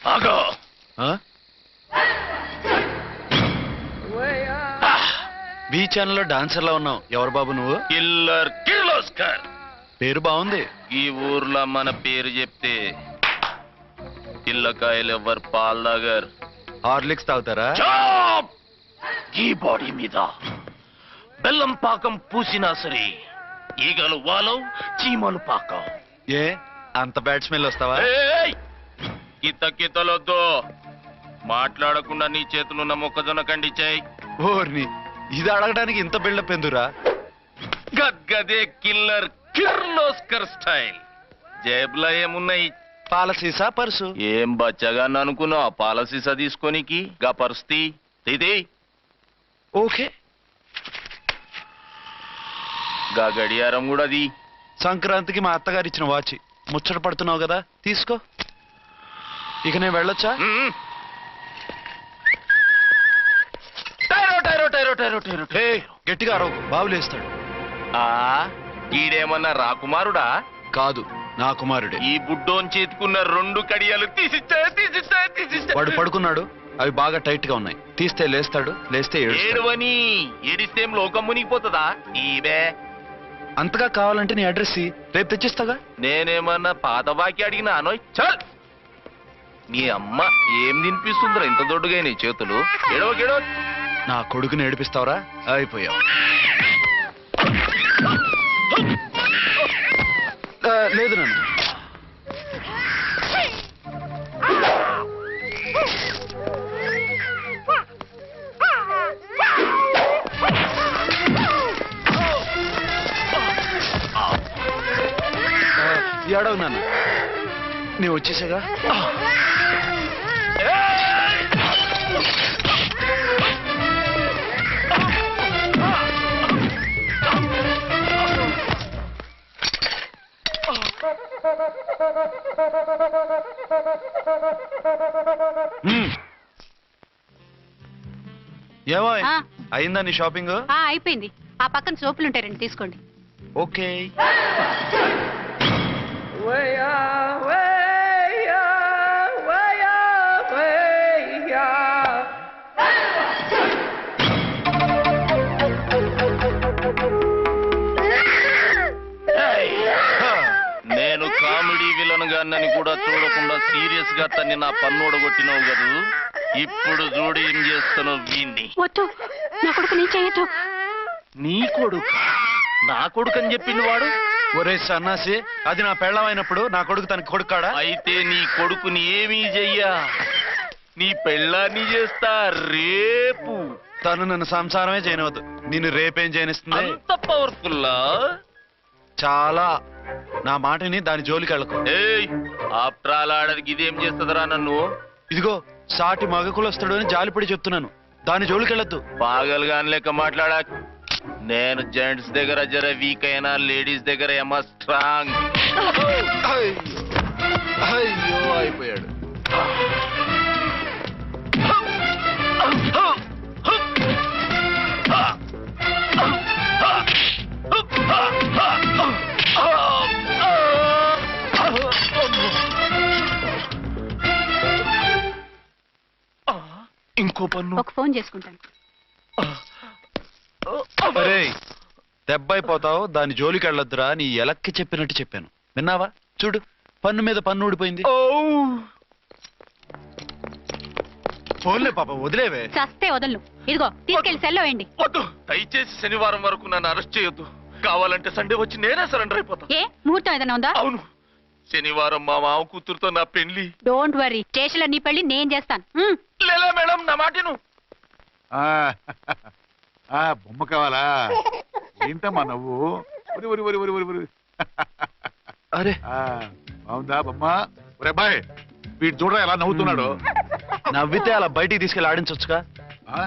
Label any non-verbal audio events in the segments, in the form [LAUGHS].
ఆగో? బీ ఛానల్లో డాన్సర్లా ఉన్నావు. ఎవరు బాబు నువ్వు? కిల్లర్ కిర్లోస్కర్. పేరు బాగుంది. ఈ ఊర్లో మన పేరు చెప్తే పిల్లకాయలు ఎవ్వరు పాల్ దగ్గర హార్లిక్స్ తాగుతారా? ఈ బాడీ మీద బెల్లం పాకం పూసినా సరే ఈగలు వాలవు చీమలు పాకం ఏ? అంత బ్యాడ్ స్మెల్ వస్తావా? ఏయ్! కిత కితలొద్దు. మాట్లాడకుండా నీ చేతులున్న మొక్కజొన్న కండిచాయి ఓర్ని ఇది అడగడానికి ఇంత బిల్డప్ ఎందురా? గద్గదే కిల్లర్ కిర్లోస్కర్ స్టైల్. జేబులో ఏమున్నాయి? పాల సీసా పర్సు? ఏం బచ్చగా అనుకున్నావు? పాలసీసా తీసుకోనికి? గా పరిస్థితి ఇది ఓకే. గా గడియారం కూడా అది సంక్రాంతికి మా అత్తగారు ఇచ్చిన వాచ్. ముచ్చట పడుతున్నావు కదా? తీసుకో. ఇక నేను వెళ్ళొచ్చా? టైరో టైరో టైరో టైరో టైరో. హే గట్టిగా అరవు. బావులేస్తాడు ఆ? ఈడేమన్నా రాకుమారుడా కాదు నా కుమారుడే. ఈ బుడ్డోన్ చేతుకున్న రెండు కడియాలు తీసిచ్చా తీసిచ్చా తీసిచ్చా. వాడు పడుకున్నాడు అవి బాగా టైట్గా ఉన్నాయి. తీస్తే లేస్తాడు లేస్తే ఏడుస్తాడు. ఏడువని ఏడిస్తే ఏం లోకం మునిగిపోతుందా? ఈబే అంతగా కావాలంటే నీ అడ్రస్ ఇయ్యి. రేపు తెచ్చిస్తాగా? నేనేమన్నా పాత బాకి అడిగినా అనోయ్ చల్! నీ అమ్మ ఏం తినిపిస్తుందిరా ఇంత దొడ్డుగా నీ చేతులు? ఎడవ గెడవ నా కొడుకుని ఏడిపిస్తావరా అయిపోయావు. ఆ, లేదు నన్ను. ఏడవు నాన్న. నేను వచ్చేసాగా హ్మ్. ఏమో ఆ. అయిందా నీ షాపింగ్? ఆ అయిపోయింది. ఆ పక్కన సోపులు ఉంటాయి రండి తీసుకోండి. ఓకే. విలన్ గాన్నని కూడా చూడకుండా సీరియస్గా తన్ని నా పన్నోడు కొట్టినావు కదూ? ఇప్పుడు చూడు ఏం చేస్తాను వీణ్ణి? వద్దు. నా కొడుకు నీ చేయొద్దు. నీ కొడుకు? నా కొడుకు అని చెప్పింది వాడు? ఒరే సన్నాసి అది నా పెళ్ళమైనప్పుడు నా కొడుకు తనకి కొడుకాడా? అయితే నీ కొడుకుని ఏమీ చెయ్యా? నీ పెళ్ళాన్ని చేస్తా రేపు. తను నన్ను సంసారమే చేయనవద్దు నిన్ను రేపేం చేయనిస్తుంది? అంత పవర్ఫుల్లా? చాలా నా మాటని దాని జోలికి వెళ్ళకు. ఏయ్ ఇదేం చేస్తుందిరా నన్ను? ఇదిగో సాటి మగ కులస్తుడు అని జాలిపడి చెప్తున్నాను. దాని జోలికి వెళ్ళొద్దు. పాగల్ గాని లెక్క మాట్లాడా? నేను జెంట్స్ దగ్గర జర వీక్ అయినా లేడీస్ దగ్గర ఏమో స్ట్రాంగ్ అయ్యో అయ్యో అయిపోయాడు. ఇంకో పన్ను ఒక ఫోన్ చేసుకుంటాను. అరే దెబ్బైపోతావు దాని జోలికి వెళ్ళొద్దురా నీ ఎలక్కి చెప్పినట్టు చెప్పాను. విన్నావా? చూడు పన్ను మీద పన్ను ఊడిపోయింది. ఫోన్లే పాప వదిలేవే. చస్తే వదలను. ఇదిగో తీసుకెళ్ళి సెల్లో వేయండి. వద్దు. దయచేసి శనివారం వరకు నన్ను అరెస్ట్ చేయొద్దు. కావాలంటే సండే వచ్చి నేనే సరెండర్ అయిపోతా. ఏ ముహూర్తం ఏదైనా ఉందా? అవును. శనివారం మా మామ కూతురుతో నా పెళ్ళి డోంట్ వరీ స్టేషన్లో నీ పెళ్ళి నేను చేస్తాను. ఉమ్. లేలా మేడం నా మాటను ఆ, ఆ, బొమ్మ కావాలా? ఏంటమ్మా నవ్వు? ఒరి ఒరి ఒరి ఒరి ఒరి ఒరి. అరే. ఆ, బాగుందా బొమ్మ? ఒరే బాయ్ వీడు చూడరా ఎలా నవ్వుతున్నాడు? నవ్వితే అలా బయటికి తీసుకెళ్ళి ఆడించవచ్చుగా ఆ?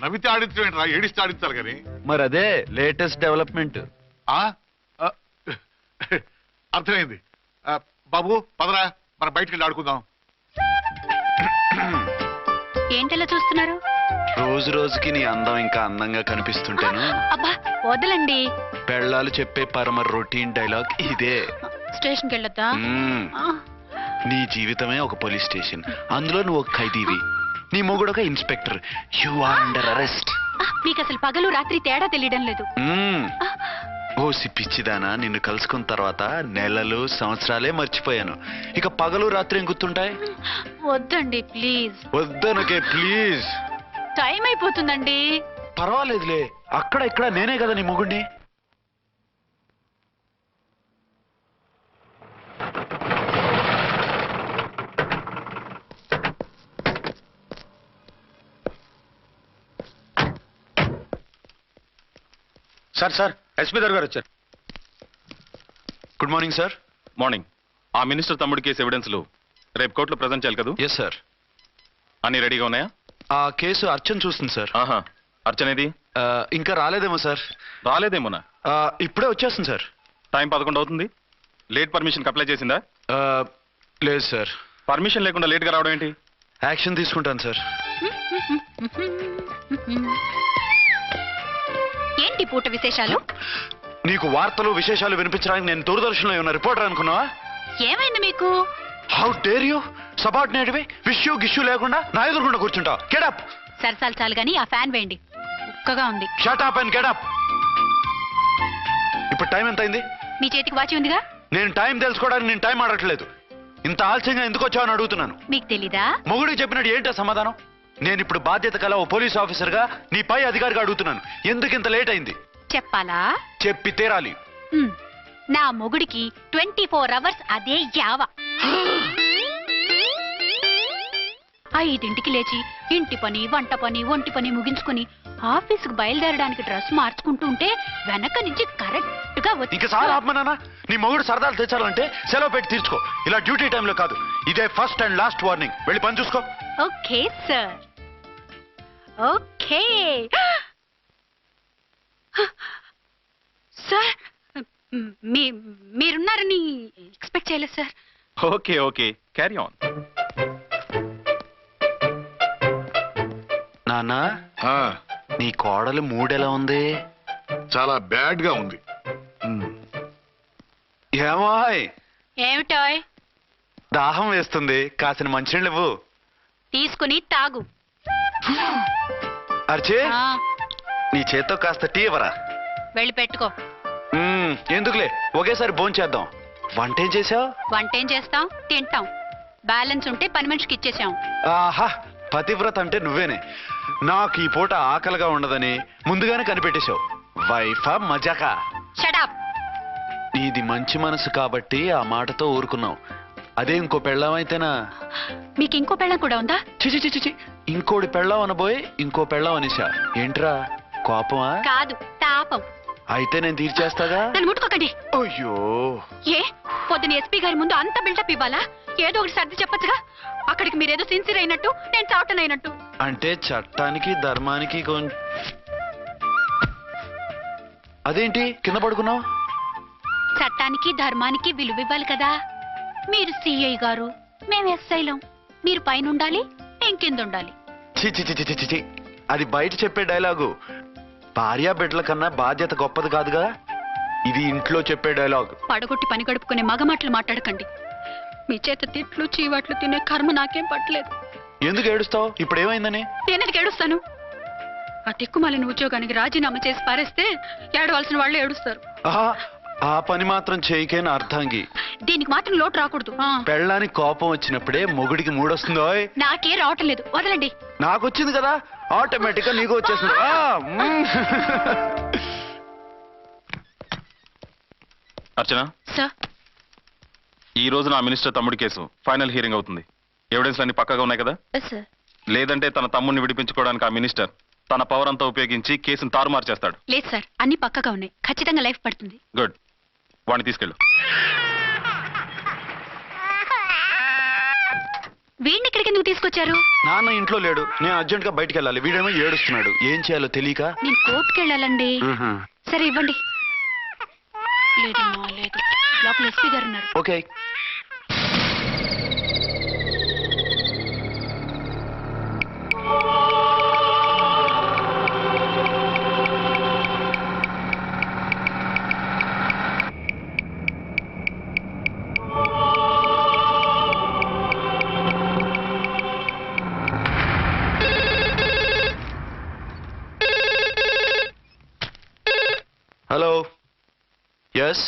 నవ్వితే ఆడించడం ఏడిస్తే ఆడించాలి కానీ. మరి అదే లేటెస్ట్ డెవలప్మెంట్. ఆ? ఆ, అర్థమైంది. ఆ, బాబు పదరా మనం బయటికి వెళ్ళి ఆడుకుందాం. ఏంటలా చూస్తున్నారు? రోజు రోజుకి నీ అందం ఇంకా అందంగా కనిపిస్తుంటేను. అబ్బా వదలండి. పెళ్ళాలు చెప్పే పరమ రొటీన్ డైలాగ్ ఇదే. స్టేషన్కి వెళ్ళొద్దా? నీ జీవితమే ఒక పోలీస్ స్టేషన్. అందులో నువ్వు ఒక ఖైదీవి. నీ మొగుడు ఒక inspector. You are under arrest. మీకు అసలు పగలు రాత్రి తేడా తెలియడం లేదు. ఓ పిచ్చిదానా నిన్ను కలుసుకున్న తర్వాత నెలలు సంవత్సరాలే మర్చిపోయాను. ఇక పగలు రాత్రి ఏం గుర్తుంటాయి? వద్దండి ప్లీజ్. వద్దనకే ప్లీజ్. టైం అయిపోతుందండి. పర్వాలేదులే అక్కడ ఇక్కడ నేనే కదా నీ మొగుడిని సార్ సార్ ఎస్పీ గారు వచ్చారు. గుడ్ మార్నింగ్ సార్ మార్నింగ్ ఆ మినిస్టర్ తమ్ముడి కేసు ఎవిడెన్స్లు రేపు కోర్టులో ప్రజెంట్ చేయాలి కదా? ఎస్ సార్ అన్ని రెడీగా ఉన్నాయా? ఆ కేసు అర్చన్ చూస్తుంది సార్ ఆహా. అర్చనేది? ఆ, ఇంకా రాలేదేమో సార్ రాలేదేమోనా? ఆ, ఇప్పుడే వచ్చేస్తుంది సార్ టైం పదకొండు అవుతుంది. లేట్ పర్మిషన్కి అప్లై చేసిందా? ఆ, లేదు సార్ పర్మిషన్ లేకుండా లేట్గా రావడం ఏంటి? యాక్షన్ తీసుకుంటాను సార్ ఏంటి పూట విశేషాలు? నీకు వార్తలు విశేషాలు వినిపించడానికి నేను దూరదర్శన్లో ఉన్న రిపోర్టర్ అనుకున్నావా? ఏమైంది మీకు? హౌ డేర్ యూ సబార్డినేట్వి విష్యూ గిష్యూ లేకుండా నా ఎదురుకుండా కూర్చుంటావు. గెడప్ సరసాలు చాలు గాని ఆ ఫ్యాన్ వేయండి. ఉక్కగా ఉంది. Shut up and get up time ఎంత అయింది మీ చేతికి వాచి ఉందిగా? నేను టైం తెలుసుకోవడానికి నేను టైం ఆడట్లేదు. ఇంత ఆలస్యంగా ఎందుకు వచ్చావని అడుగుతున్నాను. మీకు తెలీదా? మొగుడికి చెప్పినట్టు ఏంటో సమాధానం? నేను ఇప్పుడు బాధ్యత కల ఓ పోలీస్ ఆఫీసర్గా నీ పై అధికారిగా అడుగుతున్నాను. ఎందుకు ఇంత లేట్ అయింది? చెప్పాలా? చెప్పి తీరాలి. ఉమ్, నా మొగుడికి ట్వంటీ ఫోర్ అవర్స్ అదే యావ. ఐదింటికి లేచి ఇంటి పని వంట పని ఒంటి పని ముగించుకుని ఆఫీసుకు బయలుదేరడానికి డ్రెస్ మార్చుకుంటూ ఉంటే వెనక నుంచి కరెక్ట్గా వచ్చి ఇంకా ఆత్మనానా నీ మొగుడు సరదాలు తెచ్చాలంటే సెలవు పెట్టి తీర్చుకో. ఇలా డ్యూటీ టైంలో కాదు. ఇదే ఫస్ట్ అండ్ లాస్ట్ వార్నింగ్. వెళ్ళి పని చూసుకో. Okay sir. ఓకే. సార్ మీ మీరున్నారని ఎక్స్పెక్ట్ చేయలేదు sir. Okay okay. Carry on నాన్న ఆ, నీ కోడలు మూడెలా ఉంది? చాలా బ్యాడ్గా ఉంది. ఏమాయ్. ఏమిటాయ్? దాహం వేస్తుంది. కాసిన మంచినీళ్ళు ఇవ్వు. తీసుకుని తాగు. అర్చే? ఆ, నీ చేత్తో కాస్త టీ ఇవ్వరా? వెళ్ళి పెట్టుకో. మ్మ్, ఎందుకులే? ఒకేసారి భోంచేద్దాం. వంట ఏం చేసావు వంట ఏం చేస్తాం? తింటాం. బ్యాలెన్స్ ఉంటే పని మనిషికి ఇచ్చేసాం. ఆహా పతివ్రత అంటే నువ్వేనే. నాకు ఈ పూట ఆకలిగా ఉండదని ముందుగానే కనిపెట్టేశావు. వైఫా మజాకా? షడాప్ నీది మంచి మనసు కాబట్టి ఆ మాటతో ఊరుకున్నావు. అదే ఇంకో పెళ్ళం అయితేనా? మీకు ఇంకో పెళ్ళం కూడా ఉందా? చిచి చిచి చి ఇంకోటి పెళ్ళం అనబోయి ఇంకో పెళ్ళం అనేసా ఏంట్రా కోపమా? కాదు తాపం. అయితే నేను తీర్చేస్తాగా? నన్ను ముట్టుకోకండి. అయ్యో. ఏ? పొద్దున ఎస్పీ గారి ముందు అంత బిల్డప్ ఇవ్వాలా? ఏదో ఒకటి సర్ది చెప్పొచ్చుగా? అక్కడికి మీరేదో సిన్సియర్ అయినట్టు నేను చావటం అయినట్టు. అంటే చట్టానికి ధర్మానికి కొంచెం అదేంటి? కింద పడుకున్నావు? చట్టానికి ధర్మానికి విలువ ఇవ్వాలి కదా. మీరు సిఐ గారు మేము ఎస్ఐలం మీరు పైన ఉండాలి నేను కింద ఉండాలి చి చి చి చి, చి చి, చి. అది బయట చెప్పే డైలాగు. భార్యా బిడ్డల కన్నా బాధ్యత గొప్పది కాదుగా? ఇది ఇంట్లో చెప్పే డైలాగ్. పడగొట్టి పని గడుపుకునే మగమాటలు మాట్లాడకండి. మీ చేత తిట్లు చీవాట్లు తినే కర్మ నాకేం పట్టలేదు. ఎందుకు ఏడుస్తావు? ఇప్పుడు ఏమైందని నేనెందుకు ఏడుస్తాను? ఆ తిక్కుమాలిన ఉద్యోగానికి రాజీనామా చేసి పారేస్తే ఏడవలసిన వాళ్ళు ఏడుస్తారు. ఆహా ఆ పని మాత్రం చేయకేన అర్థంగి. దీనికి మాత్రం లోటు రాకూడదు. ఆ, పెళ్ళానికి కోపం వచ్చినప్పుడే మొగుడికి మూడొస్తుందో? నాకే రావటం లేదు. వదలండి. నాకు వచ్చింది కదా? ఆటోమేటిక్గా నీకు వచ్చేసింది ఆ, మ్మ్. అర్చన? సార్. ఈ రోజు నా మినిస్టర్ తమ్ముడి కేసు. ఫైనల్ హియరింగ్ అవుతుంది. ఎవిడెన్స్ అన్ని పక్కగా ఉన్నాయి కదా? సార్. లేదంటే తన తమ్ముడిని విడిపించుకోవడానికి ఆ మినిస్టర్ తన పవర్ అంతా ఉపయోగించి కేసును తారుమారు చేస్తాడు. లేదు సార్. అన్ని పక్కగా ఉన్నాయి. ఖచ్చితంగా లైఫ్ పడుతుంది. గుడ్. వాడిని తీసుకెళ్ళు. వీడిని ఇక్కడికి ఎందుకు తీసుకొచ్చారు? నాన్న ఇంట్లో లేడు. నేను అర్జెంట్గా బయటికి వెళ్ళాలి వీడేమో ఏడుస్తున్నాడు. ఏం చేయాలో తెలియక. నేను కోర్టుకి వెళ్ళాలండి సరే ఇవ్వండి. లేదమ్మా లేదు. లోపల ఎస్పీ గారు ఉన్నారు. ఓకే. ఎస్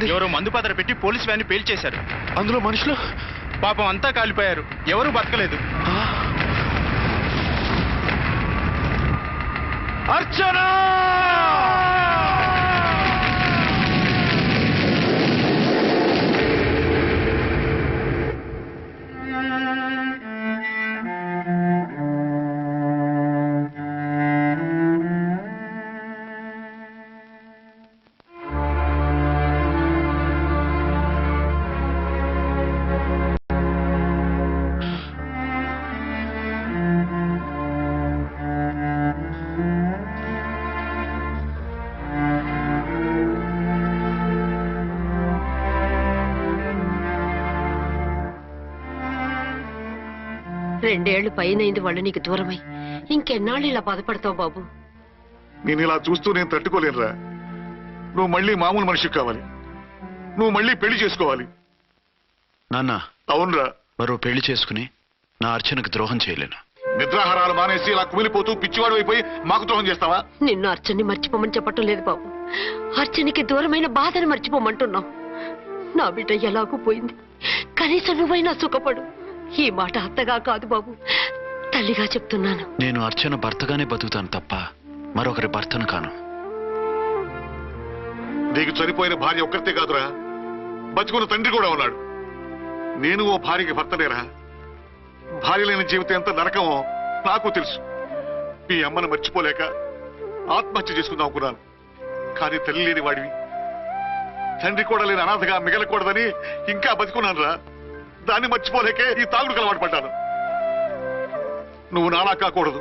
ఏమైంది ఎవరో మందు పాత్ర పెట్టి పోలీస్ వ్యాన్ పేల్చేశారు అందులో మనుషులు? పాపం అంతా కాలిపోయారు. ఎవరు బతకలేదు? అర్చనా! రెండేళ్ళు పైనైంది వాళ్ళు నీకు దూరమై. ఇంకెన్నాళ్ళు ఇలా బాధపడతావు బాబు? నేను ఇలా చూస్తూ నేను తట్టుకోలేనురా. నువ్వు మళ్ళీ మామూలు మనిషి కావాలి. నువ్వు మళ్ళీ పెళ్ళి చేసుకోవాలి. నాన్న. అవునరా. మరో పెళ్ళి చేసుకుని నా అర్చనకు ద్రోహం చేయలేను. నిద్రాహారాలు మానేసి ఇలా కుమిలిపోతూ పిచ్చివాడు అయిపోయి మాకు ద్రోహం చేస్తావా? నిన్ను అర్చన్ని మర్చిపోమని చెప్పటం లేదు బాబు. అర్చనికి దూరమైన బాధను మర్చిపోమంటున్నావు. నా బిడ్డ ఎలాగూ పోయింది. కనీసం నువ్వైనా సుఖపడు. ఈ మాట అత్తగా కాదు బాబు. తల్లిగా చెప్తున్నాను. నేను అర్చన భర్తగానే బతుకుతాను తప్ప మరొకరి భర్తను కాను. నీకు చనిపోయిన భార్య ఒక్కరితే కాదురా. బతుకున్న తండ్రి కూడా ఉన్నాడు. నేను ఓ భార్యకి భర్తనేరా. భార్య లేని జీవితం ఎంత నరకమో నాకు తెలుసు. మీ అమ్మను మర్చిపోలేక ఆత్మహత్య చేసుకుందాం అనుకున్నాను. కానీ తల్లి లేని వాడివి. తండ్రి కూడా లేని అనాథగా మిగలకూడదని ఇంకా బతుకున్నాను రా దాన్ని మర్చిపోలేకే ఈ తాగుడు అలవాటు పడ్డాను. నువ్వు నాలా కాకూడదు.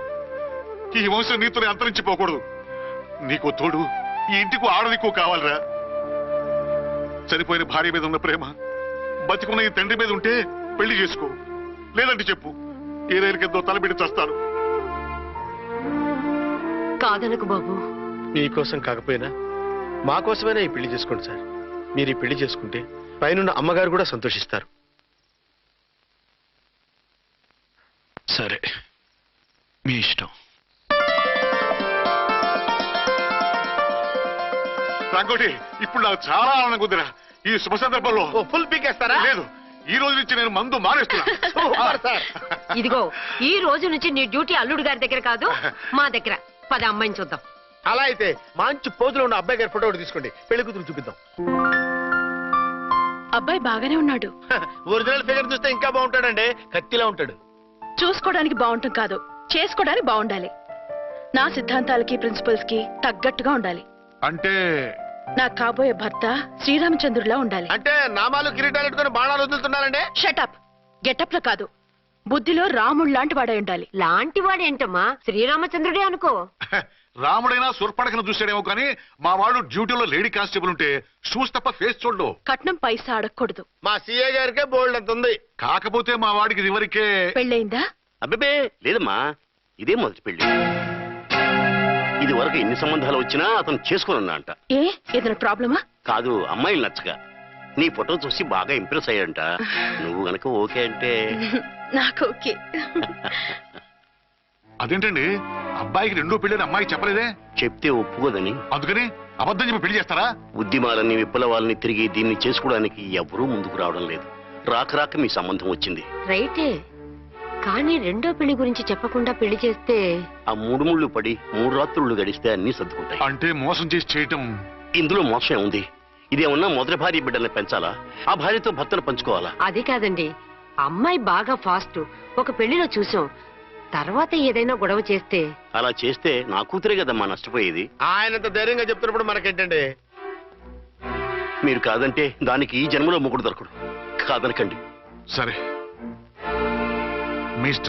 ఈ వంశం నీతోనే అంతరించిపోకూడదు. నీకు తోడు ఈ ఇంటికి ఆడదికు కావాలిరా. చనిపోయిన భార్య మీద ఉన్న ప్రేమ బతికున్న ఈ తండ్రి మీద ఉంటే పెళ్ళి చేసుకో. లేదంటే చెప్పు ఏ రైలు కిందో తలబెట్టి చస్తాను. కాదనకు బాబు. మీకోసం కాకపోయినా మా కోసమైనా ఈ పెళ్ళి చేసుకోండి సార్. మీరు ఈ పెళ్ళి చేసుకుంటే పైనున్న అమ్మగారు కూడా సంతోషిస్తారు. సరే. మీ ఇష్టం. రంగోటి ఇప్పుడు నాకు చాలా ఆనందంగా ఉందిరా ఈ శుభ సందర్భంలో ఫుల్ పీకేస్తారా? లేదు ఈ రోజు నుంచి నేను మందు మానేస్తున్నా. Super sir. ఇదిగో ఈ రోజు నుంచి నీ డ్యూటీ అల్లుడు గారి దగ్గర కాదు మా దగ్గర. పద అమ్మాయిని చూద్దాం. అలా అయితే మంచి పోజులో ఉన్న అబ్బాయి గారి ఫోటో ఒకటి తీసుకోండి. పెళ్ళి కూతురు చూపిద్దాం. అబ్బాయి బాగానే ఉన్నాడు. ఒరిజినల్ ఫిగర్ చూస్తే ఇంకా బాగుంటాడండి. కత్తిలా ఉంటాడు. చూసుకోవడానికి బాగుంటాం కాదు. చేసుకోవడానికి బాగుండాలి. నా సిద్ధాంతాలకి ప్రిన్సిపల్స్కి తగ్గట్టుగా ఉండాలి. అంటే? నా కాబోయే భర్త శ్రీరామచంద్రులా ఉండాలి. అంటే నామాలు కిరీటాలు పెట్టుకుని బాణాలు వదులుతున్నారండి షటప్ గెటప్లో కాదు. బుద్ధిలో రాముడు లాంటి వాడై ఉండాలి. లాంటి వాడేంటమ్మా? శ్రీరామచంద్రుడే అనుకో. [LAUGHS] రాముడైనా సుర్పడకను చూసాడేమో కానీ మా వాడు డ్యూటీలో లేడీ కానిస్టేబుల్ ఉంటే షూస్ తప్ప ఫేస్ చూడడు. కట్నం పైసా అడగకూడదు. మా సీఏ గారికే బోల్డ్ అంత ఉంది? కాకపోతే మా వాడికి ఇదివరకే పెళ్ళయిందా? అబ్బే లేదమ్మా ఇదే మొదటి పెళ్ళి ఇది వరకు ఎన్ని సంబంధాలు వచ్చినా అతను చేసుకున్నా అంట. ఏ? ఏదైనా ప్రాబ్లమా? కాదు అమ్మాయిలు నచ్చక. నీ ఫోటో చూసి బాగా ఇంప్రెస్ అయ్యంట నువ్వు గనక ఓకే అంటే. [LAUGHS] నాకు ఓకే. [LAUGHS] అదేంటండి? అబ్బాయికి రెండో పెళ్ళని అమ్మాయికి చెప్పలేదే? చెప్తే ఒప్పుకోదని. అందుకని అబద్ధం చెప్పి పెళ్ళి చేస్తారా? ఉద్యమాలని విప్లవాలని తిరిగి దీన్ని చేసుకోవడానికి ఎవరూ ముందుకు రావడం లేదు. రాక రాక మీ సంబంధం వచ్చింది. రైటే. కానీ రెండో పెళ్ళి గురించి చెప్పకుండా పెళ్ళి చేస్తే ఆ మూడు ముళ్ళు పడి మూడు రాత్రులు గడిస్తే అన్ని సర్దుకుంటాయి. అంటే మోసం చేసి చేయటం. ఇందులో మోసం ఏముంది? ఇదేమన్నా మొదటి భార్య బిడ్డల్ని పెంచాలా? ఆ భార్యతో భర్తను పంచుకోవాలా? అది కాదండి. అమ్మాయి బాగా ఫాస్ట్. ఒక పెళ్ళిలో చూసాం. తర్వాత ఏదైనా గొడవ చేస్తే? అలా చేస్తే నా కూతురే కదమ్మా నష్టపోయేది. ఆయనంత ధైర్యంగా చెప్తున్నప్పుడు మనకేంటండి? మీరు కాదంటే దానికి ఈ జన్మలో ముగ్గురు దొరకడు. కాదనకండి. సరే. మీ